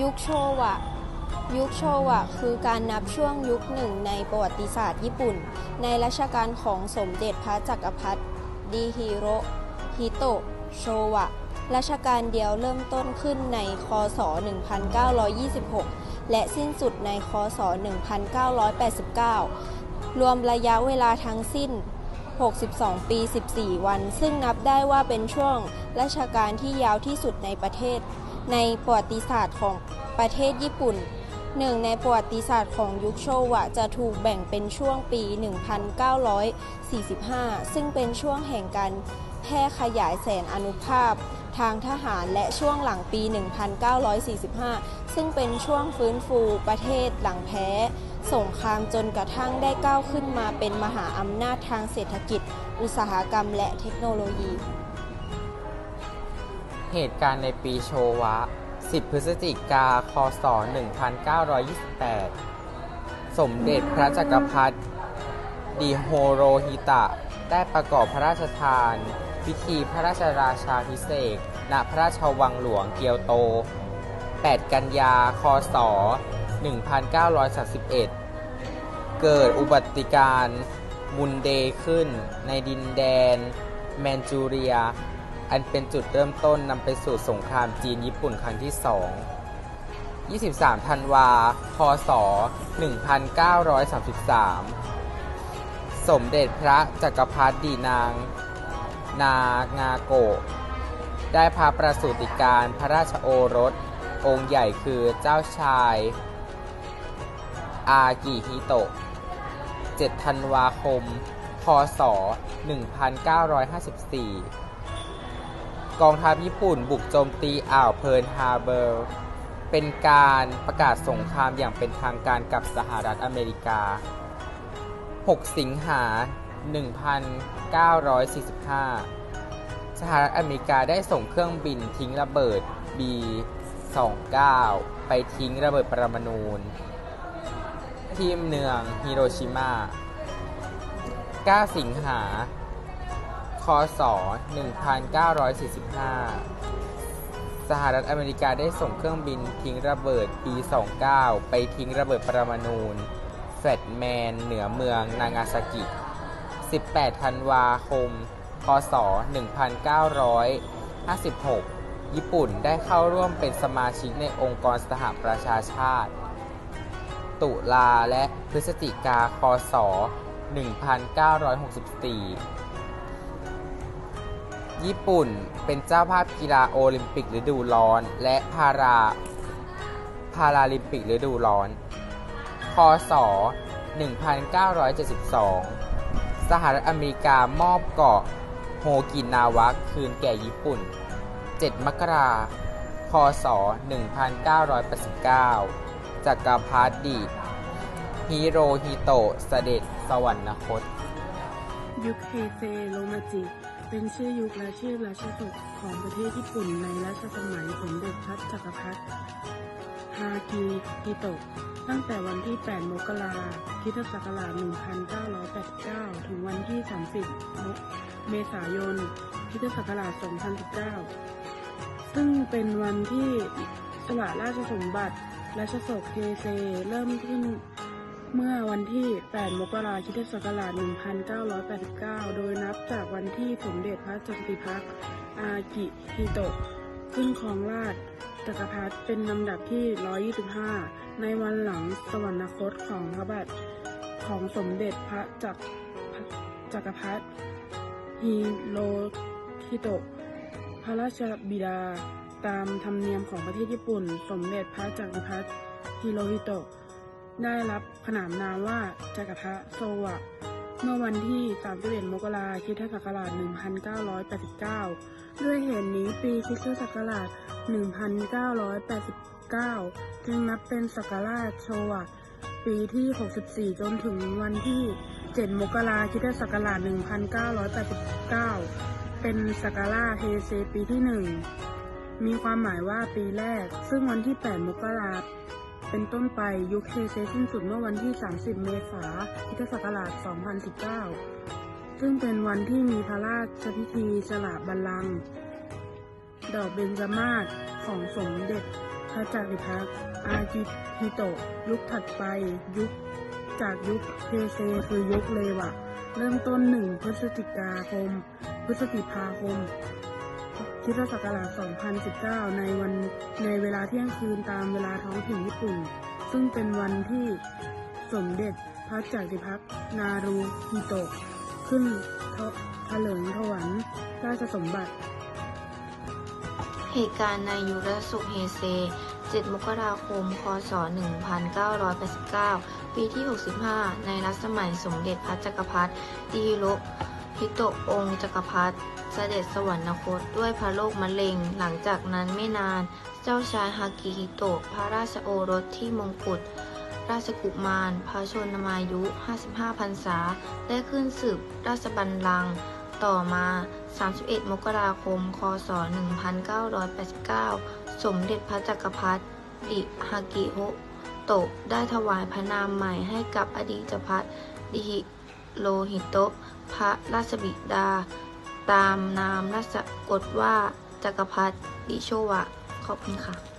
ยุคโชวะ ยุคโชวะ คือการนับช่วงยุคหนึ่งในประวัติศาสตร์ญี่ปุ่น ในรัชกาลของสมเด็จพระจักรพรรดิดิฮิโรฮิโตะโชวะรัชกาลเดียวเริ่มต้นขึ้นในคศ 1926 และสิ้นสุดในคศ 1989 รวมระยะเวลาทั้งสิ้น 62 ปี 14 วัน ซึ่งนับได้ว่าเป็นช่วงราชการที่ยาวที่สุดในประเทศ ในประวัติศาสตร์ของประเทศญี่ปุ่นหนึ่งในประวัติศาสตร์ของยุคโชวะจะถูกแบ่งเป็นช่วงปี 1945 ซึ่งเป็นช่วงแห่งการแพร่ขยายแสนอนุภาพ ทางทหารและช่วงหลังปี 1945 ซึ่งเป็นช่วงฟื้นฟูประเทศหลังแพ้ สงครามจนกระทั่งได้ก้าวขึ้นมาเป็นมหาอำนาจทางเศรษฐกิจ อุตสาหกรรมและเทคโนโลยี เหตุการณ์ในปีโชวะ 10 พฤศจิกา คศ 1928 สมเด็จพระจักรพรรดิดิโฮโรฮิตะ ได้ประกอบพระราชทาน พิธีพระราชราชาพิเศษณพระราชวังหลวงเกียวโต 8 กันยา คศ 1931 เกิดอุบัติการณ์มุนเดย์ขึ้นในดินแดนแมนจูเรีย อันเป็นจุดเริ่มต้นนำไปสู่สงครามจีนญี่ปุ่นครั้งที่ 2 23 ธันวา คศ 1933 สมเด็จพระจักรพรรดินาง นางาโกะได้พาประสูติการพระราชโอรส องค์ใหญ่คือเจ้าชาย อากิฮิโตะ 7 ธันวาคมพศ1954 กองทัพญี่ปุ่นบุกโจมตีอ่าวเพิร์ลฮาร์เบอร์ เป็นการประกาศสงครามอย่างเป็นทางการกับสหรัฐอเมริกา 6 สิงหา 1945 สหรัฐอเมริกาได้ส่งเครื่องบินทิ้งระเบิด B-29 ไปทิ้งระเบิดปรมาณูที่เมืองฮิโรชิมา 9 สิงหา คศ 1945 สหรัฐอเมริกาได้ส่งเครื่องบินทิ้งระเบิด B-29 ไปทิ้งระเบิดปรมาณูแฟตแมน เหนือเมืองนางาซากิ 18 ธันวาคม พศ 1956 ญี่ปุ่นได้เข้าร่วมเป็นสมาชิกในองค์กรสหประชาชาติ ตุลาและพฤศจิกา คศ 1964 ญี่ปุ่นเป็นเจ้าภาพกีฬาโอลิมปิกฤดูร้อน และพาราพาราลิมปิกฤดูร้อน คศ 1972 สหรัฐอเมริกามอบเกาะโฮกินาวะคืนแก่ญี่ปุ่น 7 มกราคมพศ1989 จักรพรรดิฮิโรฮิโตะเสด็จสวรรคต ยุคเฮเซโรมาจิ เป็นชื่อยุคและชื่อราชสกของประเทศญี่ปุ่นในรัชสมัยสมเด็จพระจักรพรรดิฮากิฮิโตะตั้งแต่วันที่ 8 มกราคริสตศักราช 1989 ถึงวันที่ 30 เมษายนคิศักราช 2019 ซึ่งเป็นวันที่สละราชสมบัติราชสกเฮเซเริ่มขึ้น เมื่อวันที่ 8 มกราคมคศักราช 1989 โดยนับจากวันที่สมเด็จพระจักรพรรดิอากิฮิโตะขึ้นครองราชย์จักรพรรดิเป็นลำดับที่ 125 ในวันหลังสวรรคตของพระบาทของสมเด็จพระจักรจักรพรรดิฮิโรฮิโตะ พระราชบิดา ตามธรรมเนียมของประเทศญี่ปุ่น สมเด็จพระจักรพรรดิฮิโรฮิโตะ ได้รับขนามนามว่าจักรพรรดิโซวะ เมื่อวันที่ 31 มกราคมคริสตศักราช 1989 ด้วยเหตุนี้ปีคริสตศักราช 1989 จึงนับเป็นศักราชโชวะ ปีที่ 64 จนถึงวันที่ 7 มกราคมคศักราช 1989 เป็นศักราชเฮเซปีที่ 1 มีความหมายว่าปีแรก ซึ่งวันที่ 8 มกราคม เป็นต้นไปยุคเฮเซสิ้นสุดเมื่อวันที่ 30 เมษายนพุทธศักราช 2019 ซึ่งเป็นวันที่มีพระราชพิธีสละบัลลังก์ดอกเบญจมาศของสมเด็จพระจักริพรรดิอากิฮิโตะยุคถัดไปยุคจากยุคเฮเซคือยุคเลวะ เริ่มต้นหนึ่งพฤศจิกาคม พฤศจิภาคม คริสตศักราช 2019 ในวันในเวลาเที่ยงคืนตามเวลาท้องถิ่นญี่ปุ่น ซึ่งเป็นวันที่สมเด็จพระจักริพรรดินารูฮิโตะขึ้นเถลิงถวันราชสมบัติ เหตุการณ์ในยุรสุเฮเซ 7 มกราคม คศ 1989 ปีที่ 65 ในรัชสมัยสมเด็จพระจักรพรรดิดิฮิโร ฮิโตะองค์จักรพรรดิเสด็จสวรรคตด้วยพระโรคมะเร็ง หลังจากนั้นไม่นาน เจ้าชายฮากิฮิโตะพระราชโอรสที่มงกุฎราชกุมาร พระชนมายุ 55 พรรษา ได้ขึ้นสืบราชบัลลังก์ต่อมา 31 มกราคม คศ 1989 สมเด็จพระจักรพรรดิฮากิโฮโตะได้ถวายพระนามใหม่ให้กับอดีตเจ้าพัดดิฮิ โรฮิโตะพระราชบิดา ตามนามราชกฎว่าจักรพรรดิโชวะ ขอบคุณค่ะ